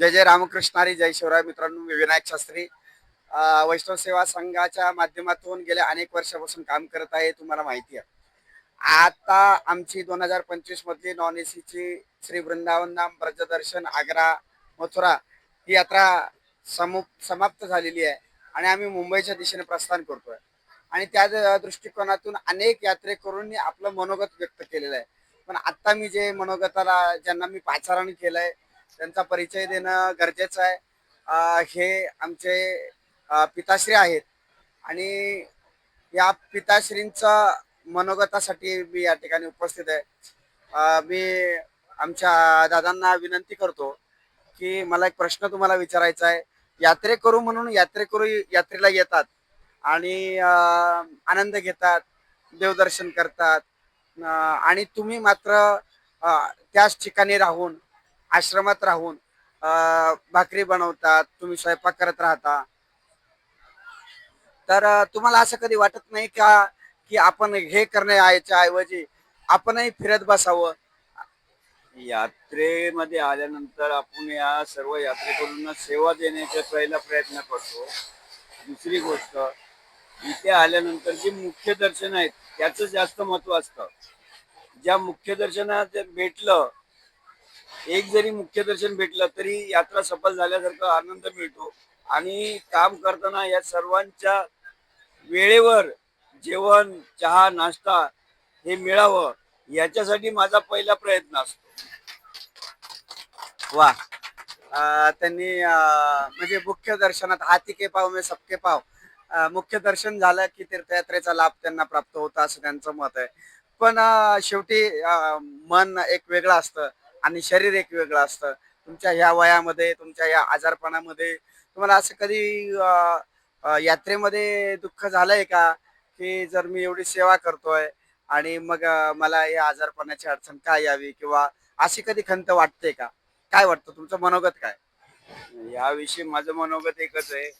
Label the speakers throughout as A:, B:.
A: जय जय रामकृष्णारी जय शिवराय मित्रांनो मी विनायक शास्त्री. वैष्णव सेवा संघाच्या माध्यमातून गेल्या अनेक वर्षापासून काम करत आहे तुम्हाला माहिती आहे. आता आमची दोन हजार पंचवीस मधली नॉन एसीची श्री वृंदावन धाम ब्रजदर्शन आग्रा मथुरा ही यात्रा समु समाप्त झालेली आहे आणि आम्ही मुंबईच्या दिशेने प्रस्थान करतोय. आणि त्या दृष्टिकोनातून अनेक यात्रेकरूंनी आपलं मनोगत व्यक्त केलेलं आहे. पण आता मी जे मनोगताला ज्यांना मी पाचारण केलंय त्यांचा परिचय देणं गरजेचं आहे. हे आमचे पिताश्री आहेत. आणि या पिताश्रींचं मनोगतासाठी मी या ठिकाणी उपस्थित आहे. मी आमच्या दादांना विनंती करतो की मला एक प्रश्न तुम्हाला विचारायचा आहे. यात्रेकरू म्हणून यात्रेकरू यात्रेला येतात आणि आनंद घेतात देवदर्शन करतात. आणि तुम्ही मात्र त्याच ठिकाणी राहून आश्रमात राहून भाकरी बनवतात तुम्ही स्वयंपाक करत राहता. तर तुम्हाला असं कधी वाटत नाही का की आपण हे करण्याच्या ऐवजी आपणही फिरत बसावं?
B: यात्रेमध्ये आल्यानंतर आपण या सर्व यात्रेकरूंना सेवा देण्याचा पहिला प्रयत्न करतो. दुसरी गोष्ट इथे आल्यानंतर जे मुख्य दर्शन आहेत त्याचं जास्त महत्त्व असतं. ज्या मुख्य दर्शनात भेटलं एक जरी मुख्य दर्शन भेटलं तरी यात्रा सफल झाल्यासारखा आनंद मिळतो. आणि काम करताना या सर्वांच्या वेळेवर जेवण चहा नाश्ता हे मिळावं याच्यासाठी माझा पहिला प्रयत्न असतो.
A: वा. अं, त्यांनी म्हणजे मुख्य दर्शनात हाती के पाव मे सबके पाव. मुख्य दर्शन झालं की तीर्थयात्रेचा लाभ त्यांना प्राप्त होता असं त्यांचं मत आहे. पण शेवटी मन एक वेगळं असतं. आणि शरीर एक वेगळं असतं. तुमच्या ह्या वयामध्ये तुमच्या या आजारपणामध्ये तुम्हाला असं कधी यात्रेमध्ये दुःख झालंय का? की जर मी एवढी सेवा करतोय आणि मग मला या आजारपणाची अडचण काय यावी? किंवा अशी कधी खंत वाटते का? काय वाटतं? तुमचं मनोगत काय?
B: याविषयी माझं मनोगत एकच आहे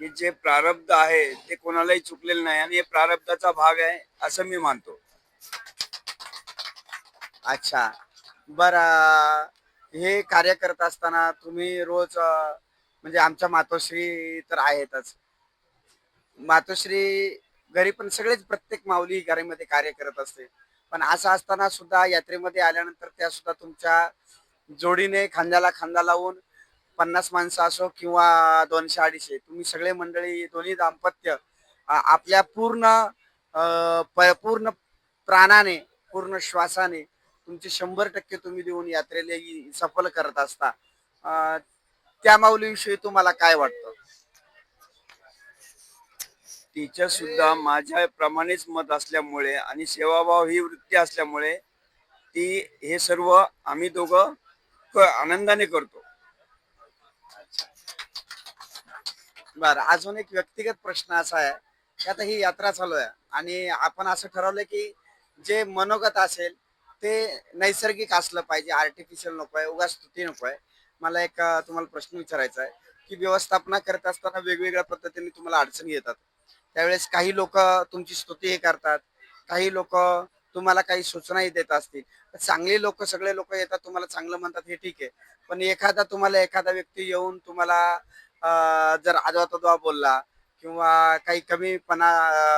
B: की जे प्रारब्ध आहे ते कोणालाही चुकलेलं नाही आणि हे प्रारब्धाचा भाग आहे असं मी मानतो.
A: अच्छा. बर हे कार्य करत असताना तुम्ही रोज अं, म्हणजे आमच्या मातोश्री तर आहेतच. मातोश्री घरी पण सगळेच प्रत्येक माऊली घरामध्ये कार्य करत असते. पण असं असताना सुद्धा यात्रेमध्ये आल्यानंतर त्या सुद्धा तुमच्या जोडीने खांद्याला खांदा लावून पन्नास माणसं असो किंवा दोनशे अडीचशे तुम्ही सगळे मंडळी दोन्ही दाम्पत्य आ- आपल्या पूर्ण अं, प- पूर्ण प्राणाने पूर्ण श्वासाने तुमचे शंभर टक्के तुम्ही देऊन यात्रेला ही सफल करत असता. अं, त्या माऊलीविषयी तुम्हाला काय वाटतं?
B: तिच्या सुद्धा माझ्या प्रमाणेच मत असल्यामुळे आणि सेवाभाव ही वृत्ती असल्यामुळे ती हे सर्व आम्ही दोघं क- आनंदाने करतो.
A: बर अजून एक व्यक्तिगत प्रश्न असा आहे की आता ही यात्रा चालू आहे आणि आपण असं ठरवलं की जे मनोगत असेल ते नैसर्गिक असलं पाहिजे आर्टिफिशियल नको आहे उगा स्तुती नको आहे मला एक अं, तुम्हाला प्रश्न विचारायचा आहे की व्यवस्थापना करत असताना वेगवेगळ्या पद्धतीने तुम्हाला अडचणी येतात. त्यावेळेस काही लोक तुमची स्तुती हे करतात काही लोक तुम्हाला काही सूचनाही देत असतील. तर चांगली लोक सगळे लोक येतात तुम्हाला चांगलं म्हणतात हे ठीक आहे. पण एखादा तुम्हाला एखादा व्यक्ती येऊन तुम्हाला अं, जर आजवा तद्वा बोलला किंवा काही कमीपणा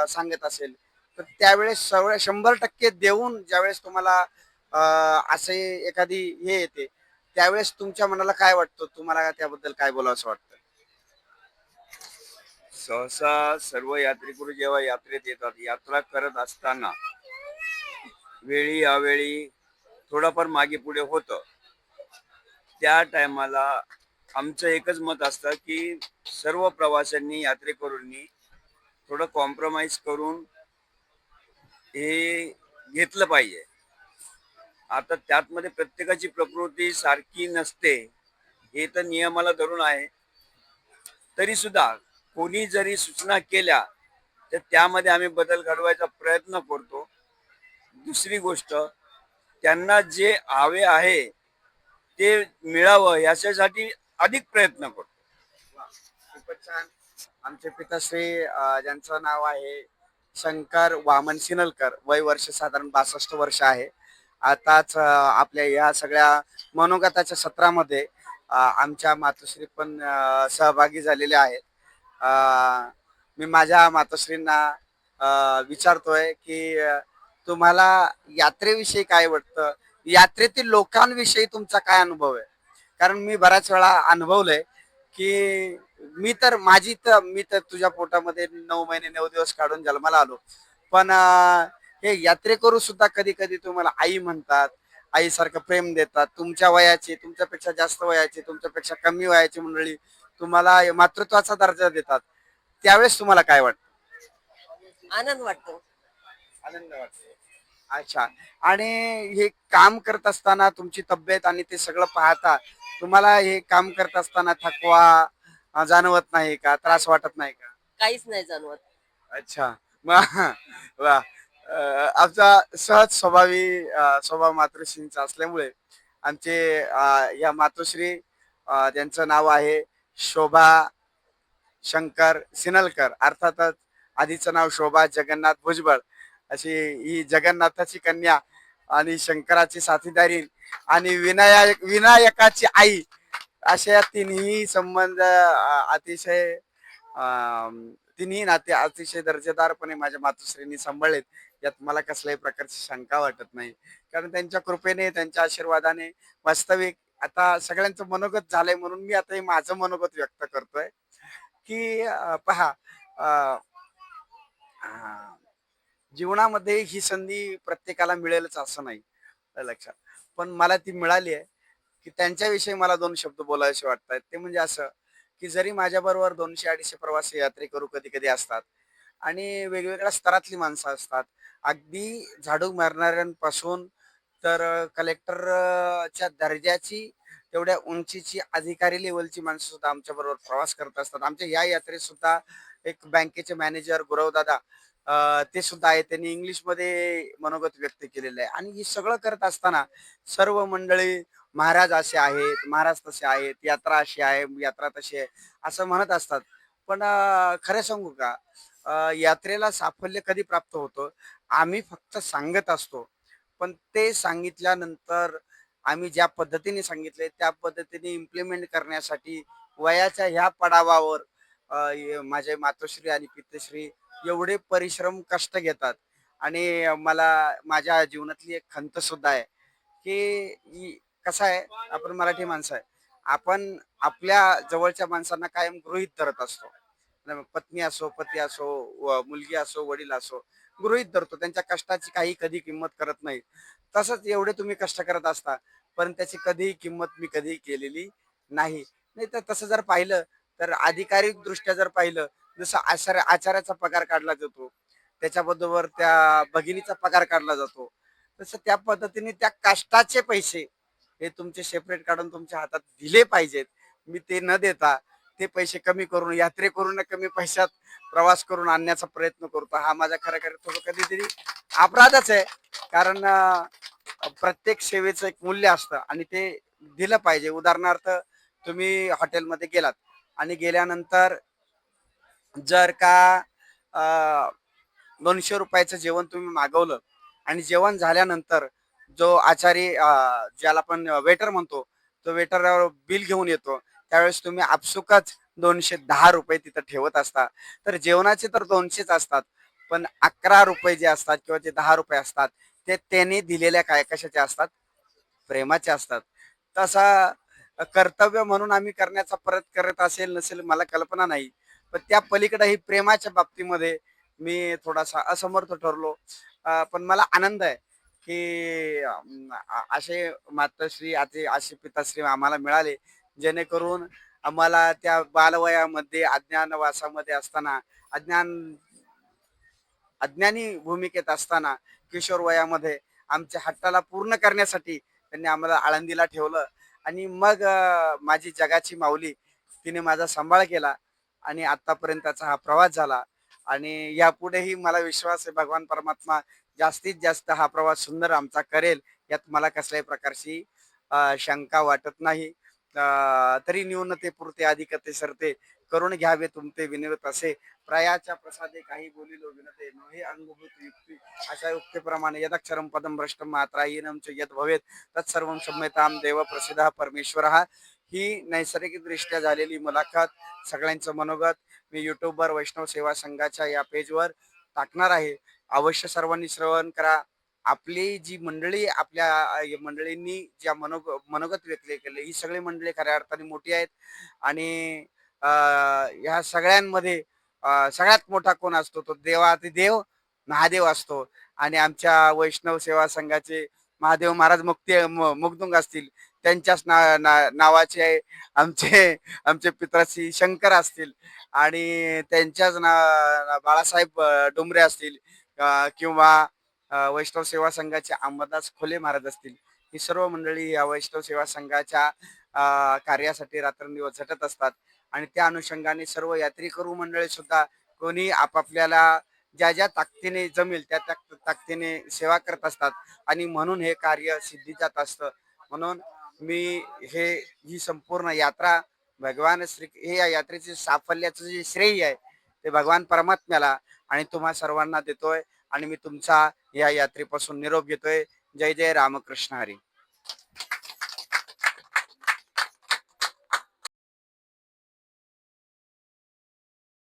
A: अं, सांगत असेल तर त्यावेळेस सगळं शंभर टक्के देऊन ज्यावेळेस तुम्हाला असे एखादी हे येते त्यावेळेस तुमच्या मनाला काय वाटतं? तुम्हाला त्याबद्दल काय बोलावं असं वाटतं?
B: सहसा सर्व यात्रेकरू जेव्हा यात्रेत येतात यात्रा करत असताना वेळी अवेळी थोडंफार मागे पुढे होतं. त्या टायमाला आमचं एकच मत असतं की सर्व प्रवाशांनी यात्रेकरूंनी थोडं कॉम्प्रोमाइज करून हे घेतलं पाहिजे. आता त्यातमध्ये प्रत्येकाची प्रकृती सारखी नसते हे तर नियमाला धरून आहे. तरी सुद्धा कोणी जरी सूचना केल्या तर त्यामध्ये आम्ही बदल घडवायचा प्रयत्न करतो. दुसरी गोष्ट त्यांना जे हवे आहे ते मिळावं याच्यासाठी अधिक प्रयत्न करतो.
A: खूपच छान. आमचे पिताश्री ज्यांचं नाव आहे शंकर वामन सिनलकर वय वर्ष साधारण बासष्ट वर्ष आहे. आताच आपल्या या सगळ्या मनोगताच्या सत्रामध्ये आमच्या मातोश्री पण सहभागी झालेले आहेत. मी माझ्या मातोश्रींना विचारतोय की तुम्हाला यात्रेविषयी काय वाटतं? यात्रेतील लोकांविषयी तुमचा काय अनुभव आहे? कारण मी बऱ्याच वेळा अनुभवलंय की मी तर माझी तर मी तर तुझ्या पोटामध्ये नऊ महिने नऊ दिवस काढून जन्माला आलो. पण हे यात्रेकरू सुद्धा कधी कधी तुम्हाला आई म्हणतात आईसारखं प्रेम देतात. तुमच्या वयाची तुमच्यापेक्षा जास्त वयाची तुमच्यापेक्षा कमी वयाची मंडळी तुम्हाला मातृत्वाचा दर्जा देतात. त्यावेळेस तुम्हाला काय वाटतं?
C: आनंद वाटतो.
A: आनंद वाटतो. अच्छा. आणि हे काम करत असताना तुमची तब्येत आणि ते सगळं पाहता तुम्हाला हे काम करत असताना थकवा अं, जाणवत नाही का? त्रास वाटत नाही का?
C: काहीच नाही जाणवत.
A: अच्छा. वा वा. अं, आमचा सहज स्वभावी अं, स्वभाव मातृश्रींचा असल्यामुळे आमचे अं, या मातोश्री अं, त्यांचं नाव आहे शोभा शंकर सिनलकर अर्थातच आधीचं नाव शोभा जगन्नाथ भुजबळ अशी ही जगन्नाथाची कन्या आणि शंकराची साथीदारी आणि विनायक विनायकाची आई अशा या तिन्ही संबंध अतिशय तिन्ही नाते अतिशय दर्जेदारपणे माझ्या मातोश्रींनी सांभाळलेत. यात मला कसल्याही प्रकारची शंका वाटत नाही. कारण त्यांच्या कृपेने त्यांच्या आशीर्वादाने वास्तविक आता सगळ्यांचं मनोगत झालंय म्हणून मी आता हे माझं मनोगत व्यक्त करतोय. की पहा जीवनामध्ये ही संधी प्रत्येकाला मिळेलच असं नाही. लक्षात. पण मला ती मिळाली आहे. की त्यांच्याविषयी मला दोन शब्द बोलायचे वाटतात ते म्हणजे असं की जरी माझ्याबरोबर दोनशे अडीचशे प्रवासी यात्रेकरू कधी कधी असतात आणि वेगवेगळ्या स्तरातली माणसं असतात. अगदी झाडू मारणाऱ्यांपासून तर कलेक्टरच्या दर्जाची तेवढ्या उंचीची अधिकारी लेवलची माणसं सुद्धा आमच्या बरोबर प्रवास करत असतात. आमच्या या यात्रेत सुद्धा एक बँकेचे मॅनेजर गुरवदादा दादा ते सुद्धा आहे. त्यांनी इंग्लिशमध्ये मनोगत व्यक्त केलेलं आहे. आणि हे सगळं करत असताना सर्व मंडळी महाराज असे आहेत महाराज तसे आहेत यात्रा अशी आहे यात्रा तशी आहे असं म्हणत असतात. पण खरं सांगू का? यात्रेला साफल्य कधी प्राप्त होतं? आम्ही फक्त सांगत असतो. पण ते सांगितल्यानंतर आम्ही ज्या पद्धतीने सांगितले त्या पद्धतीने इम्प्लिमेंट करण्यासाठी वयाच्या ह्या पडावावर माझे मातोश्री आणि पितश्री एवढे परिश्रम कष्ट घेतात. आणि मला माझ्या जीवनातली एक खंत सुद्धा आहे की कसं आहे आपण मराठी माणसं आहे. आपण आपल्या जवळच्या माणसांना कायम गृहित धरत असतो. म्हणजे पत्नी असो पती असो मुलगी असो वडील असो गृहित धरतो. त्यांच्या कष्टाची काही कधी किंमत करत नाही. तसंच एवढे तुम्ही कष्ट करत असता पण त्याची कधीही किंमत मी कधी केलेली नाही. नाही तर तसं जर पाहिलं तर अधिकारिक दृष्ट्या जर पाहिलं जसं आचार आचार्याचा पगार काढला जातो. त्याच्याबरोबर त्या भगिनीचा पगार काढला जातो. तसं त्या पद्धतीने त्या कष्टाचे पैसे हे तुमचे सेपरेट काढून तुमच्या हातात दिले पाहिजेत. मी ते न देता ते पैसे कमी करून यात्रे करून कमी पैशात प्रवास करून आणण्याचा प्रयत्न करतो. हा माझा खरं खरं थोडं कधीतरी अपराधच आहे. कारण प्रत्येक सेवेचं एक मूल्य असतं आणि ते दिलं पाहिजे. उदाहरणार्थ तुम्ही हॉटेलमध्ये गेलात आणि गेल्यानंतर जर का दोनशे रुपयाचं जेवण तुम्ही मागवलं आणि जेवण झाल्यानंतर जो आचारी ज्याला आपण वेटर म्हणतो तो वेटर बिल घेऊन येतो त्यावेळेस तुम्ही आपसुकच दोनशे दहा रुपये तिथं ठेवत असता. तर जेवणाचे तर दोनशेच असतात पण अकरा रुपये जे असतात किंवा जे दहा रुपये असतात ते त्याने दिलेल्या काय कशाचे असतात? प्रेमाचे असतात. तसा कर्तव्य म्हणून आम्ही करण्याचा परत करत असेल नसेल मला कल्पना नाही. पण त्या पलीकडे ही प्रेमाच्या बाबतीमध्ये मी थोडासा असमर्थ ठरलो. पण मला आनंद आहे की असे मातोश्री आते असे पिताश्री आम्हाला मिळाले. जेणेकरून आम्हाला त्या बालवयामध्ये अज्ञानवासामध्ये असताना अज्ञान अज्ञानी भूमिकेत असताना किशोर वयामध्ये आमच्या हट्टाला पूर्ण करण्यासाठी त्यांनी आम्हाला आळंदीला ठेवलं. आणि मग माझी जगाची माऊली तिने माझा सांभाळ केला. आणि आतापर्यंतचा हा प्रवास झाला. आणि यापुढेही मला विश्वास आहे भगवान परमात्मा जास्तीत जास्त हा प्रवास सुंदर आमचा करेल यात मला कसल्याही प्रकारची शंका वाटत नाही. तरी न्यूनते पुरते अधिकते सरते करून घ्यावे तुमते विनवत असे. प्रयाच्या प्रसादे काही बोलिलो विनते नोहे अंगभूत युक्ती. अशा युक्तीप्रमाणे यदक्षरम पदम भ्रष्टम मात्रा येनम च यद भवेत तत्सर्व क्षम्यताम देव प्रसिद्ध परमेश्वर. ही नैसर्गिकदृष्ट्या झालेली मुलाखत सगळ्यांचं मनोगत मी युट्यूबवर वैष्णव सेवा संघाच्या या पेजवर टाकणार आहे. अवश्य सर्वांनी श्रवण करा. आपली जी मंडळी आपल्या मंडळींनी ज्या मनोग मनोगत व्यक्त केले ही सगळी मंडळी खऱ्या अर्थाने मोठी आहेत. आणि ह्या सगळ्यांमध्ये सगळ्यात मोठा कोण असतो तो देवाती देव महादेव असतो. आणि आमच्या वैष्णव सेवा संघाचे महादेव महाराज मुक्ती मुगदुंग असतील त्यांच्याच ना, ना नावाचे आमचे आमचे पित्राश्री शंकर असतील आणि त्यांच्याच ना बाळासाहेब अ, डोंबरे असतील किंवा वैष्णव सेवा संघाचे अंबादास खोले महाराज असतील. ही सर्व मंडळी या वैष्णव सेवा संघाच्या कार्यासाठी रात्रंदिवस झटत असतात. आणि त्या अनुषंगाने सर्व यात्रेकरू मंडळी सुद्धा कोणी आपापल्याला ज्या ज्या ताकदीने जमेल त्या त्या ताकदीने सेवा करत असतात. आणि म्हणून हे कार्य सिद्धी जात असतं. म्हणून मी हे ही संपूर्ण यात्रा भगवान श्री हे या यात्रेचे साफल्याचं जे श्रेय आहे ते भगवान परमात्म्याला आणि तुम्हा सर्वांना देतोय. आणि मी तुमचा या यात्रेपासून निरोप घेतोय. जय जय रामकृष्ण हरी.